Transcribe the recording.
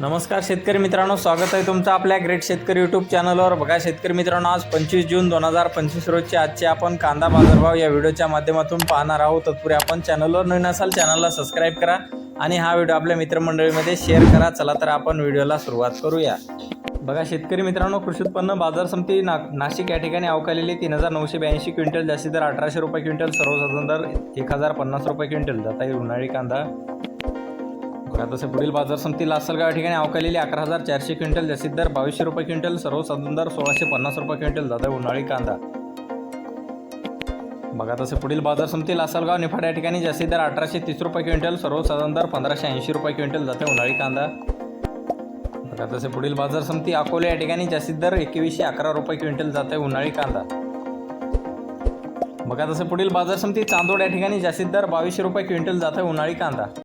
नमस्कार शेतकरी मित्रांनो स्वागत आहे तुमचं आपल्या ग्रेट शेतकरी यूट्यूब चॅनलवर बघा शेतकरी मित्रांनो आज पंचवीस जून दोन हजार पंचवीस रोजचे आजचे आपण कांदा बाजारभाव या व्हिडिओच्या माध्यमातून पाहणार आहोत. तत्पूर्वी आपण चॅनलवर नवीन असाल चॅनलला सबस्क्राईब करा आणि हा व्हिडिओ आपल्या मित्रमंडळीमध्ये शेअर करा. चला तर आपण व्हिडिओला सुरुवात करूया. बघा शेतकरी मित्रांनो कृषी उत्पन्न बाजार समिती ना नाशिक या ठिकाणी अवकालेली तीन हजार नऊशे ब्याऐंशी क्विंटल जास्ती दर अठराशे रुपये क्विंटल सर्वसाधारण दर एक हजार पन्नास रुपये क्विंटल. जाता येईल उन्हाळी कांदा तसे पुढील बाजार समिती लासलगाव या ठिकाणी अवकालेली अकरा हजार चारशे क्विंटल जास्तीत दर बावीसशे रुपये क्विंटल सर्वसाधारण दर सोळाशे पन्नास रुपये क्विंटल. दादा आहे उन्हाळी कांदा. बघा तसे पुढील बाजार समिती लासलगाव निफाड या ठिकाणी जास्तीत दर अठराशे तीस रुपये क्विंटल सर्वसाधारण दर पंधराशे ऐंशी रुपये क्विंटल. जाते उन्हाळी कांदा. बघा तसे पुढील बाजार समिती अकोले या ठिकाणी जास्तीत दर एकवीसशे अकरा रुपये क्विंटल. जाते उन्हाळी कांदा. बघा तसे पुढील बाजार समिती चांदोड या ठिकाणी जास्तीत दर बावीसशे रुपये क्विंटल. जात आहे उन्हाळी कांदा.